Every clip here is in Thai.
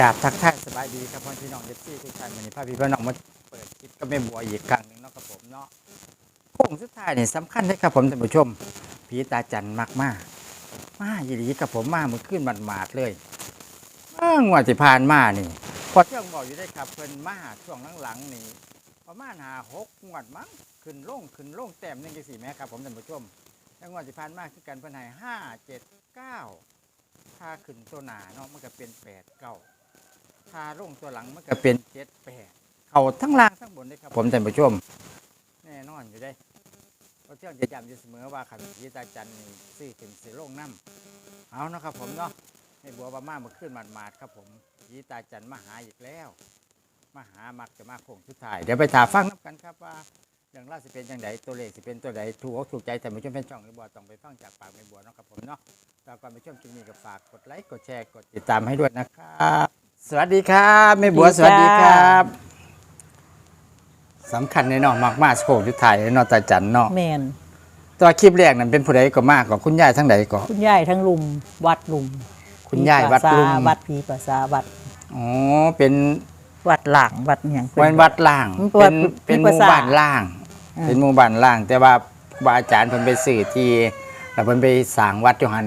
กราบทักทายสบายดีครับพ่อพี่น้องเอฟซีทุกท่านวันนี้พาพี่พี่น้องมาเปิดคลิปก็ไม่บัวอีกครั้งหนึ่งเนาะครับผมเนาะโค้งสุดท้ายนี่ยสำคัญเลยครับผมท่านผู้ชมผีตาจันมากมากมาอีหลีกับผมมาเมื่อคืนมันมาดๆเลยเมื่องวดที่ผ่านมานี่พอเที่ยงบอกอยู่ได้ครับเพิ่นมาช่วงหลังๆนี่ประมาณหาหกงวดมั้งขึ้นล่งขึ้นล่งแต้มหนึงจังสี่แม่ครับผมท่านผู้ชมแล้วงวดที่ผ่านมาคือกันเพิ่นให้ห้าเจ็ดเก้าถ้าขึ้นตัวหนาเนาะมันก็เป็นแปดเก้า ถ้าลงตัวหลังมันก็เป็นเจ็ดแปดเขาทั้งล่างทั้งบนเลยครับ ผมท่านผู้ชม แน่นอนอยู่ได้เพราะเที่ยงจะย้ำอยู่เสมอว่าขันยีตาจันนี่ซื้อถึงสีลงน้ำเอาเนาะครับผมเนาะให้บัวบามามาขึ้นมาหมาดๆครับผมยีตาจันมาหาอีกแล้วมาหามักจะมาโค้งสุดท้ายเดี๋ยวไปถามฟังน้ำกันครับว่าเรื่องราวสิเป็นยังไงตัวเลขสิเป็นตัวใดถูกอกถูกใจแต่ไม่ชมเป็นช่องหรือบัวต้องไปฟังจากปากแม่บัวเนาะครับผมเนาะแล้วก่อนไปชมคลิปนี้ก็ฝากกดไลค์กดแชร์กดติดตามให้ด้วยนะครับ สวัสดีครับแม่บัวสสวัวัสสดีดีคค่ะรับสำคัญในเนาะมากมากๆโค้งสุดท้ายในเนาะตาจันเนาะแมนตัวคลิปแรกนั้นเป็นผู้ใดก็มากกว่าคุณยายทั้งใดก็ คุณยายทั้งลุมวัดลุมคุณยายวัดลุมผีปราสาวัดผีประสาวัดอ๋อเป็นวัดหลังวัดอหย่างเป็นวัดล่างมันเป็เป็นนเป็นหพิมู่พาษาบ้านล่าง อ่า เป็นหมู่บ้านล่าง แต่ว่าครูบาอาจารย์เพิ่นไปสื่อที่แล้วเพิ่นไปสร้างวัดอยู่หัน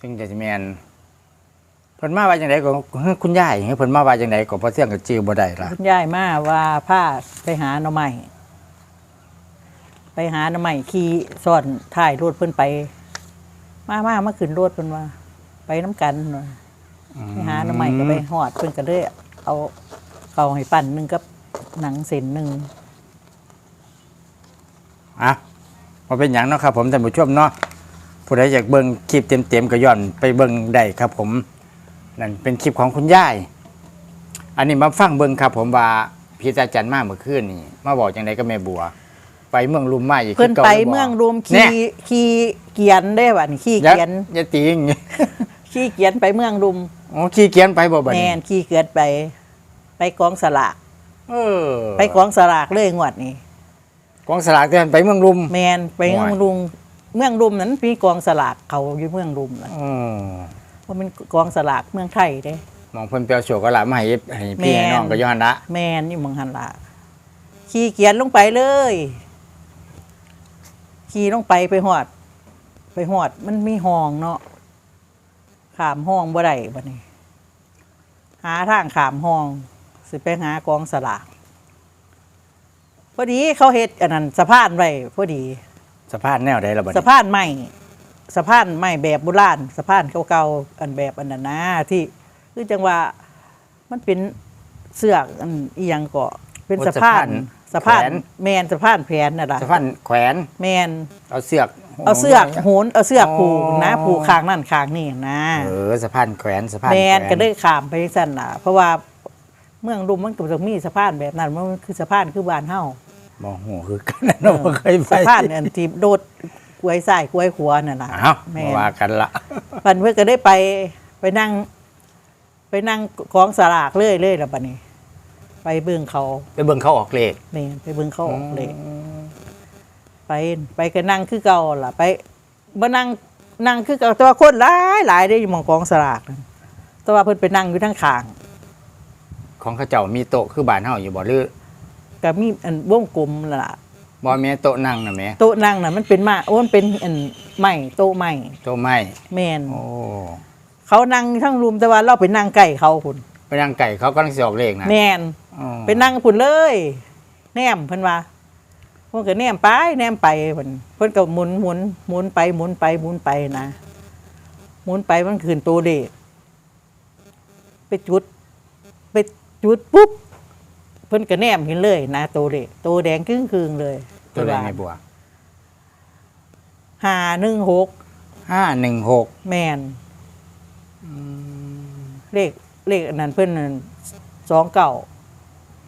ถึงจะสิแม่น เพิ่นมาว่าจังไดก็คุณยายเพิ่นมาว่าจังไดก็พอเที่ยงก็จื้อบ่ได้ล่ะคุณยายมาว่าผ้าไปหาหน่อไม้ไปหาหน่อไม้ขี่ซ่อนถ่ายรถเพิ่นไป มามามาขึ้นรถเพิ่นว่า ไปน้ำกันว่าไปหาหน่อไม้ก็ไปหอดเพิ่นก็เลยเอาเขาให้ปั่นหนึ่งกับหนังเส้นหนึ่งอะมาเป็นอย่างเนาะครับผมท่านผู้ชมเนาะผู้ใดอยากเบิ่งคลิปเต็มๆก็ย้อนไปเบิ่งได้ครับผม นั่นเป็นคลิปของคุณยาย อันนี้มาฟังเบิ่งครับผมว่าพี่ตาจันมาเมื่อคืนนี่มาบอกจังไดก็แม่บัว ไปเมืองลุมมาอีกเพิ่นคือไปก่าหรืบ่เมืองรวมเนี่ขี่ยขี่เกียนได้บัดนี้ขี่อย่าเกียนอย่าติงขี่เกียนไปเมืองรุมอ๋อขี้เกียจไปบ่บัดแมนี้นขี่เกียนไป ไปกองสลากเออไปกองสลากเลยงวดนี้กองสลากเตือนไปเมืองลุม แมนไปเมืองรุมเมืองรุมนั้นมีกองสลากเขาอยู่เมืองรุมน่ะอือ ว่ามันกองสลากเมืองไทยเด้ มองเพิ่นเปียวโชคก็ละมาให้ให้พี่แม่นให้น้องก็ย้อนละแมนนี่เมืองหันละขี่เกียนลงไปเลยขี่ลงไปไปหอด ไปหอดมันมีห้องเนาะขามห้องบ่ได้บัดนี้ หาทางขามห้อง สิไปหากองสลากพอดีเขาเฮ็ดอันนั้นสะพานไว้พอดีสภาพแนวใดล่ะบัดสะนี้พานใหม่ สะพานใหม่แบบโบราณสะพานเก่าๆอันแบบอันนั้นนะที่คือจังว่ามันเป็นเสือกอันอีหยังก็เป็นสะพานสะพานแมนสะพานแผนน่ะล่ะสะพานแขวนแมนเอาเสือก เอาเสือกโหนเอาเสือกผูกนะ อ๋อ ผูกข้างนั่นข้างนี่นะ เออสะพานแขวนสะพานแมนแขวก็ได้ขามไปสั่นล่ะ เพราะว่าเมืองรุมมันก็ต้องมีสะพานแบบนั้นมันคือสะพานคือบ้านเฮาบ่ฮู้คือกันนะเนาะบ่เคยไปสะพานอันที่โดด กล้วยซ้ายกล้วยขวานั่นล่ะอ้าวแม่มานว่ากันละ ปันเพื่อก็ได้ไปไปนั่ง ไปนั่งกองสลากเรื่อยเรื่อยแล้วบัดนี้ ไปเบิ่งเขาไปเบิ่งเขาออกเลขนี่ไปเบิ่งเขาออกเลย ไปไปก็นั่งคือเก่าล่ะ ไปบ่นั่งนั่งคือเก่าแต่ว่าคนหลายหลายได้อยู่หมองกองสลากนั่นแต่ว่าเพิ่นไปนั่งอยู่ทั้งข้างของเขาเจ้ามีโต๊ะคือบ้านเฮาอยู่บ่หรือก็มีอันวงกลมล่ะ บ่แม่โต๊ะนั่งน่ะแม่โต๊ะนั่งน่ะมันเป็นไม้โอ้มันเป็นอันไม้โต๊ะไม้โต๊ะไม้แม่นโอ้เขานั่งทั้งรุมแต่ว่าเราไปนั่งใกล้เขาคุณไปนั่งไก่เขากำลังสิออกเลขนะแม่นอ๋อไปนั่งพุ่นเลยแนมเพิ่นว่าเพิ่นก็แนมไปแนมไปเพิ่นเพิ่นก็หมุนหมุนหมุนไปหมุนไปหมุนไปนะหมุนไปมันคืนตัวเด็กไปจุด ไปจุดปุ๊บ เพิ่นก็แนมเห็นเลยนะตัวเด็กตัวแดงครึ่งคืงๆเลยตัวใดแม่บัวห้าหนึ่งหก516แมนเลขเลขอันนั้นเพิ่นสองเก่า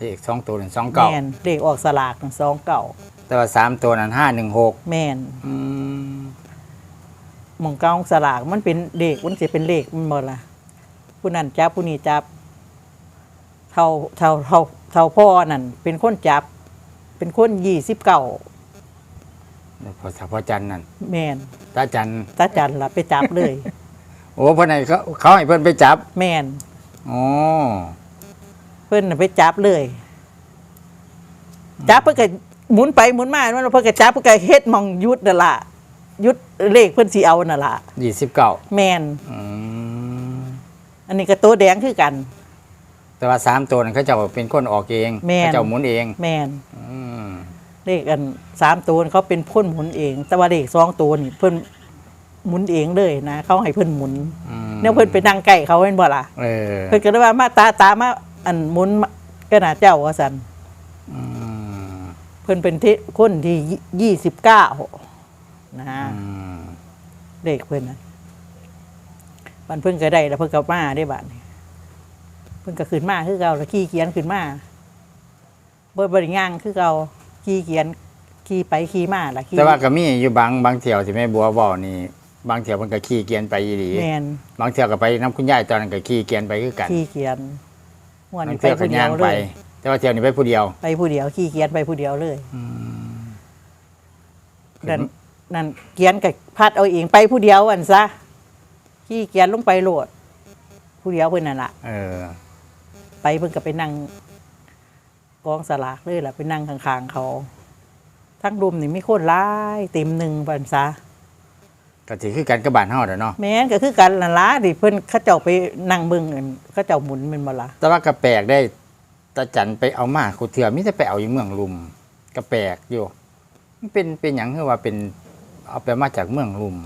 เลขสองตัวนั่นแม29นเลขออกสลากสองเก่าแต่ว่าสามตัวนั้น516แมนอืมหมองเกาสลากมันเป็นเลขมันจะเป็นเลขมันหมดละผู้นั้นจับผู้นี้จับ เท่าเท่าเท่าเท่าพ่อนั่นเป็นคนจับ เป็นคนยี่สิบเก้าพอสัพพจันทร์นั่นแมนตาจันทร์ตาจันละไปจับเลย โอ้เพิ่นให้เขาเขาให้เพิ่นไปจับ แมนอ๋อเพิ่นน่ะไปจับเลย จับเพิ่นก็หมุนไปหมุนมามันเพิ่นก็จับเพิ่นก็เฮ็ดหมองยุดนั่นล่ะยุดเลขเพิ่นสิเอานั่นล่ะยี่สิบเก้าแมนอืมอันนี้ก็ตัวแดงคือกัน แต่ว่าสามตัวนั้นเขาเจ้าเป็นคนออกเองแม่น เขาเจ้าหมุนเองแมนอืมเลขอันสามตัวเขาเป็นพ่นหมุนเอง แต่ว่าเลขสองตัวนี่เพิ่นหมุนเองเลยนะเขาให้เพิ่นหมุนอืมเนี่ยเพิ่นไปนั่งใกล้เขาเห็นบ่ล่ะเออเพิ่นก็เลยว่ามาตาตามาอันหมุนมาก็น่าเจ้าว่าซั่นอืมเพิ่นเป็นที่คนที่ยี่สิบเก้านะอืมเลขเพิ่นนะมันเพิ่นก็ได้แล้วเพิ่นก็มาได้บัดนี้ เพิ่นก็ขึ้นมาคือเก่าแล้วขี่เขียนขึ้นมาบ่บ่ได้ย่างคือเก่าขี่เขียนขี่ไปขี่มาล่ะขี่แต่ว่าก็มีอยู่บางบางเที่ยวที่แม่บัวบอกนี่ บางเที่ยวมันก็ขี่เกียนไปอีหลีแม่นบางเที่ยวก็ไปน้ำคุณยายตอนนั้นก็ขี่เกียนไปคือกันขี่เขียนม่วนบางนี่ไปเที่ยวก็ผู้เดียย่างวไปเลยแต่ว่าเที่ยวนี้ไปผู้เดียว ไปผู้เดียวขี่เขียนไปผู้เดียวเลยนั่นนั่นเขียนกับพัดเอาเองไปผู้เดียวอันซะขี่เขียนลงไปโหลดผู้เดียวเพิ่นนั่นล่ะ เออ ไปเพิ่นก็ไปนั่งกองสลากเลยล่ะไปนั่งข้างๆเขา ทั้งรุมนี่มีคนร้ายเต็มหนึ่งบันซะก็ถือคือกันกับบ้านเฮาเด้อเนาะแม้นก็คือกันละละดิเพิ่นเขาเจ้าไปนั่งเบิ่งกันเขาเจ้าหมุนแมันบ่ล่ะแต่ว่าก็แปลกได้ตาจันไปเอามาคูเถื่อมิแต่ไปเอาอยู่เมืองลุมก็แปลกอยู่มันเป็นเป็นหยังคือว่าเป็นเอาไปมาจากเมืองลุม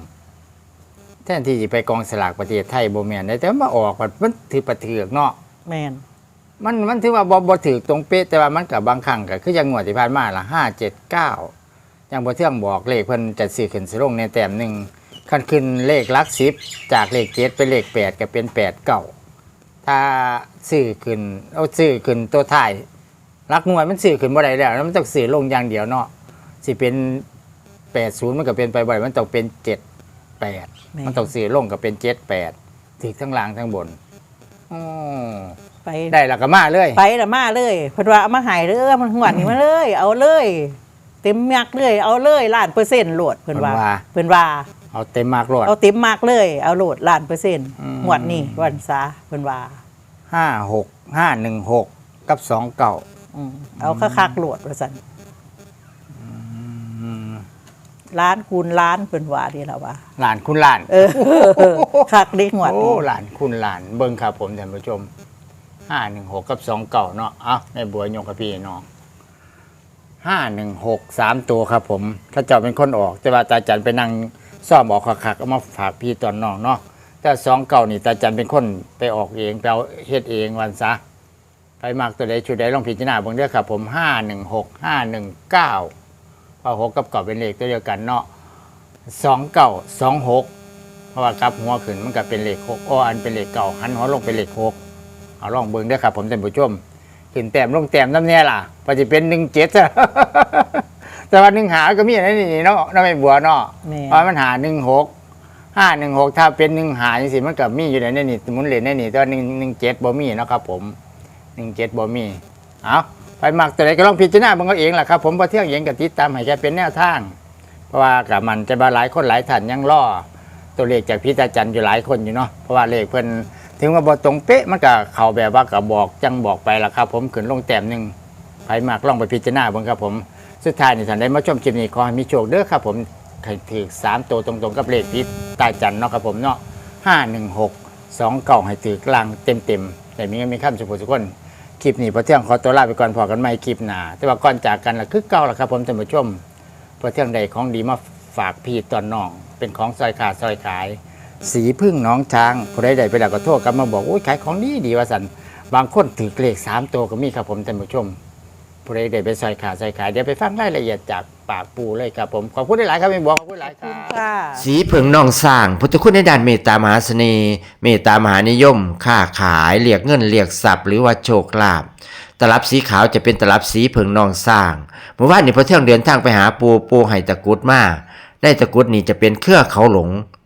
แทนที่จะไปกองสลากประเทศไทยบ่แม่นได้แต่ว่ามาออกบัดมันถือประเถือกเนาะแม่น มันมันถือว่าบ่บ่ถือตรงเป๊ะแต่ว่ามันกับบางครั้งก็คือยังงวดที่ผ่านมาละห้าเจ็ดเก้าอย่างบ่เที่ยงบอกเลขเพิ่นจะซื้อขึ้นสิลงในแต้มหนึ่งคันขึ้นเลขหลักสิบจากเลขเจ็ดเป็นเลขแปดก็เป็นแปดเก้าถ้าซื้อขึ้นเอาซื้อขึ้นตัวท้ายหลักหน่วยมันซื้อขึ้นบ่ได้แล้วแล้วมันต้องซื้อลงอย่างเดียวเนาะสิเป็นแปดศูนย์มันก็เป็นไปบ่ได้มันต้องเป็นเจ็ดแปดแม่มันต้องซื้อลงก็เป็นเจ็ดแปดถือทั้งล่างทั้งบนอ๋อ ไปได้แล้วก็มาเลยไปละมาเลยเพิ่นว่าเอามาใหายเด้อมันหวดนี่มาเลย เอาเลย เต็มมักเลย เอาเลยล้านเปอร์เซ็นต์โหลดเพิ่นว่าเพิ่นว่าเพิ่นว่า เอาเต็มมากรวด เอาเต็มมากเลย เอาโหลดล้านเปอร์เซ็นต์อืม หวดนี่วันซาเพิ่นว่าห้าหกห้าหนึ่งหกกับสองเก่าอืมเอาคักๆโหลดว่าซั่นล้านคูณล้านเพิ่นว่าดีแล้วว่า หลานคุณหลานเออคักเด้หวดโอ้นี่หลานคุณหลานเบิ้งครับผมท่านผู้ชม ห้าหนึ่งหกกับสองเก่าเนาะเอ้าแม่บัวยงกับพี่เนาะห้าหนึ่งหกสามตัวครับผมเข้าเจ้าเป็นคนออก แต่ว่าตาจันไปนั่งซ่อมออกคักๆเอามาฝากพี่ตอนน้องเนาะแต่สองเก่านี่ตาจันเป็นคนไปออกเองไปเอาเฮ็ดเองวันซะไปมากตัวใดชุดใดลองพิจารณาบิ่งเด้อครับผมห้าหนึ่งหกห้าหนึ่งเก้าพอหกกับเก่าเป็นเลขตัวเดียวกันเนาะสองเก่าสองหกเพราะว่ากลับหัวขึ้นมันก็เป็นเลขหกอ้ออันเป็นเลขเก่าหันหัวลงเป็นเลขหก เอาลองเบิ่งเด้อครับ ผมท่านผู้ชมขึ้นแต้มลงแต้มน้ำเนี่ยล่ะพอจะเป็นหนึ่งเจ็ดแต่ว่าหนึ่งหาก็มีอะไรนี่เนาะน้ำไม่บัวเนาะแม่เพราะมันหาหนึ่งหกห้าหนึ่งหกถ้าเป็นหนึ่งหาจังสิมันก็มีอยู่ในนี่หมุนเหรียญในนี่แต่ว่าหนึ่งหนึ่งเจ็ดบ่มีเนาะครับ ผมหนึ่งเจ็ดบ่มีเอาไปหมักตัวไหนก็ลองพิจารณาเบิ่งเอาเองล่ะครับ ผมพอเที่ยงเย็นกับติดตามให้แกเป็นแนวทาง เพราะว่ากับมันจะมาหลายคนหลายท่านยังล่อตัวเลขจากพิจาจันอยู่หลายคนอยู่เนาะเพราะว่าเลขเพิ่น ถึงว่าบ่ตรงเป๊ะมันก็เข้าแบบว่าก็บอกจังบอกไปละครับ ผมขึ้นลงแต้มหนึ่งไผมากลองไปพิจารณาบิ่งครับผม สุดท้ายนี่ท่านได้มาชมคลิปนี้ขอให้มีโชคเด้อครับ ผมให้ถือสามตัวตรงๆกับเลขพิตาจันเนาะครับผมเนาะห้าหนึ่งหกสองเก่าให้ถือกลางเต็มๆแต่มีเงินมีข้ามสุขสุขคนคลิปนี้พอเที่ยงขอตัวลาไปก่อนพอกันใหม่คลิปหน้าแต่ว่าก่อนจากกันละคือเก่าละครับผมท่านผู้ชมพอเที่ยงใดของดีมาฝากพี่ตอนน้อง เป็นของซอยขาซอยขาย สีพึ่งน้องช้างผู้ใดใดไปแล้วก็โทษกันมาบอกโอ้ยขายของดีดีว่าสันบางคนถือเลขสามตัวก็มีครับผมท่านผู้ชมผู้ใดใดไปซอยขาดซอยขายเดี๋ยวไปฟังรายละเอียดจากปากปูเลยครับผมขอบคุณหลายๆครับพี่บอกขอบคุณหลายคคุรัณบค่ะ สีเผิงนองสร้างพุทธคุณในด้านเมตตามหาเสน่ห์เมตตามหานิยมค้าขายเรียกเงินเรียกทรัพย์หรือว่าโชคลาภตลับสีขาวจะเป็นตลับสีเผิงนองสร้างเมื่อวานนี้พอเที่ยงเดินทางไปหาปูปูไห้ตะกรุดมาได้ตะกรุดนี่จะเป็นเครือเขาหลง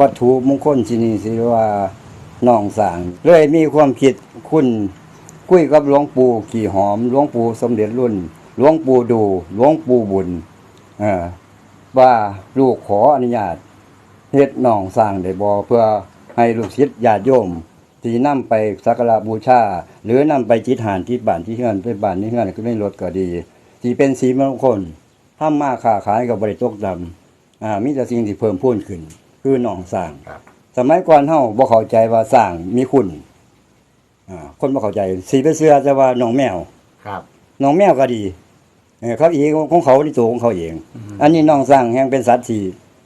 วัตถุมงคลที่นี่สิว่าน้องสางเลยมีความคิดคุณคุยกับหลวงปู่ขี่หอมหลวงปู่สมเด็จรุ่นหลวงปู่ดูหลวงปู่บุญว่าลูกขออนุญาตเฮ็ดน้องสร้างได้บ่เพื่อให้ลูกศิษย์ญาติโยมที่นำไปสักการะบูชาหรือนำไปจิตหานที่บ้านที่เฮือนไปบ้านที่เฮือนก็ไม่ลดก็ดีที่เป็นสีมงคลทำมาค้าขายกับบริตกดำอ่ามีแต่สิ่งที่เพิ่มพูนขึ้น คือหนองสร้างครับ สมัยก่อนเฮาบ่เข้าใจว่าสร้างมีคุณอ่าคนบ่เข้าใจสีไปเสื้อจะว่าหนองแมวครับ หนองแมวก็ดีเออเขาเองของเขาที่ตัวของเขาเองอันนี้หนองสร้างแห่งเป็นสัตว์ที่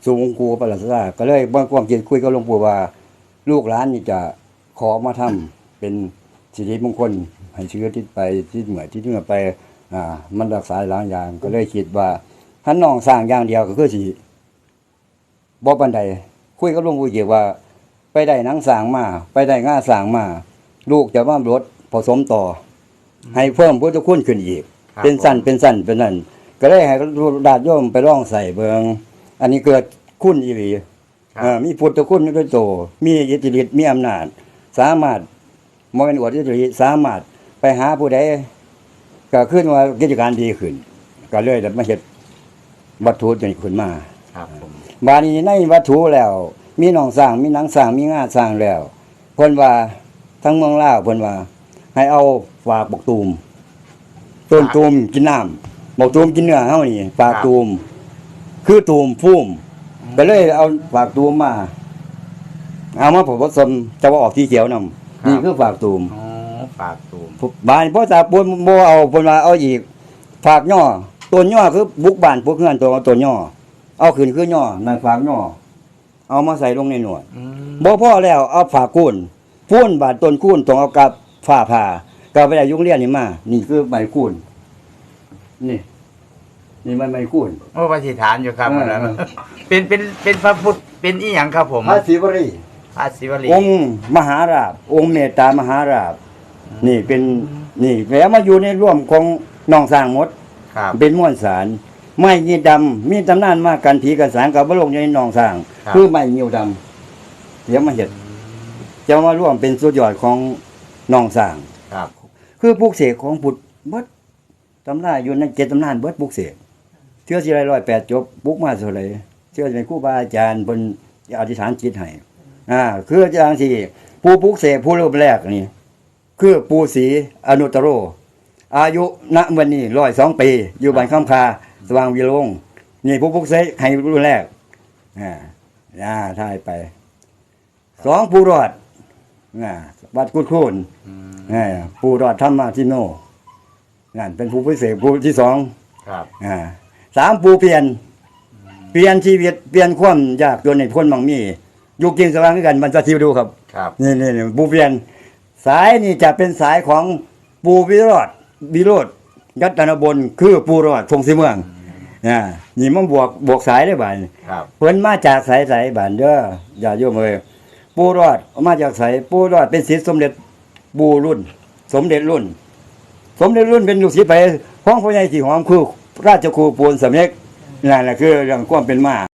สูงกูประหลาดซาก็เลยบ่ความคิดคุยกับหลวงปู่ว่า ลูกหลานนี่จะขอมาทำเป็นสิริมงคลให้เชื้อทิศไปที่เหมือที่เหนือไป อ่า มันรักษาหลายอย่างก็เลยคิดว่าถ้าน้องสร้างอย่างเดียวก็คือสิ บ่ปานใดคุยกับหลวงปู่เกี่ยวว่า ไปได้หนังสร้างมา ไปได้ง่าสร้างมา ลูกจะมารถผสมต่อ ให้เพิ่มพุทธคุณขึ้นอีก ครับเป็นสั้นเป็นสั้นเป็นนั่นก็เลยให้ดาดโยมไปร่องใส่เบิงอันนี้เกิดคุณอีหลีครับ เอ่อมีพุทธคุณด้วยโต มีอิทธิฤทธิ์มีอำนาจ สามารถมเป็นอวดอิทธิฤทธิ์สามารถไปหาผู้ใดก็ขึ้นว่ากิจการดีขึ้น ก็เลยได้มาเฮ็ดวัตถุตัวนี้ขึ้นมา ครับผม บาดนี้ในวัตถุแล้ว มีหนองสร้างมีหนังสร้างมีงาสร้างแล้วเพิ่นว่าทั้งเมืองลาวเพิ่นว่า ให้เอาฝากบกตูมต้นตูมกินน้ำบกตูมกินเนื้อเฮานี่ฝากตูม คือตูมพุ่มก็เลยเอาฝากตูมมา เอามาผสมจะว่าออกที่เขียวนำนี่คือฝากตูมอ๋อปากตูมบ้านพ่อตาปูนบ่เอาเพิ่นว่าเอาอีกฝากย่อตัวย่อคือบุกบ้านพวกเฮือนตัวเอาตัวย่อ เอาขึ้นคือย่อนั่นฝากย่อเอามาใส่ลงในหนวดอืมบ่พอแล้วเอาฝากกุ้นพูนบาดต้นกุ้นต้องเอากับฝ้าผ่าก็ไปได้ยุงเรียนนี่มา นี่คือใบกุ้นนี่นี่มันใบกุ้นโอ้ปฏิฐานอยู่ครับเอออันนั้นเป็นเป็นเป็นพระพุทธเป็นอีหยังครับผมพระศิวรีพระศิวลีองค์มหาราชองค์เมตตามหาราชนี่เป็นนี่แล้วมาอยู่ในร่วมของน้องสร้างหมดครับเป็นม้วนสาร ไม้ยีดำมีตำนานมากกันผีกันสางกับบลงในหนองสร้าง ครับ คือไม้ยิวดำเดี๋ยวมาเห็ดจะมาร่วมเป็นสุดยอดของหนองสร้าง ครับ คือปลูกเสกของบุตรเบิดตำนานอยู่ในเจ็ดตำนานเบิดปลูกเสกเชื่อสิไรร้อยแปดจบปลูกมาเท่าไหรเชื่อเป็นครูบาอาจารย์บนอธิษฐานจิตให้อ่าคืออาจารย์ที่ผู้ปลูกเสกผู้รูปแรกนี่ คือปูศรีอนุตตโร อายุณวันนี้ร้อยสองปี อยู่บ้านข้ามคา สว่างวิโรงนี่ผู้พุกเสกให้รุ่นแรกอ่าอ่าถ่ายไป สองผู้รอดอ่าวัดกุดคูนอ่าผู้รอดธรรมาทิโนนั่นเป็นผู้พิเศษผู้ที่สองครับ อ่าสามผู้เปลี่ยน เปลี่ยนชีวิตเปลี่ยนความยากจนในพ้นมังมีอยู่กินสว่างด้วยกันมันจะทิวดูครับ ครับ นี่นี่นี่ปูเปลี่ยน สายนี่จะเป็นสายของปูวิโรธวิโรธ ยัตนบนคือปูรอดทงสีเมืองอ่านี่มันบวกบวกสายได้บ่ายครับเพิ่นมาจากสายสายบ้านเด้ออย่าโยมเอ้ยปูรอดมาจากสายปูรอดเป็นศิษย์สมเด็จปูรุ่น สมเด็จรุ่น สมเด็จรุ่นเป็นลูกศิษย์ไปห้องพ่อใหญ่สีหอมคือราชครูปูนสำเร็จนั่นแหละคือเรื่องความเป็นมา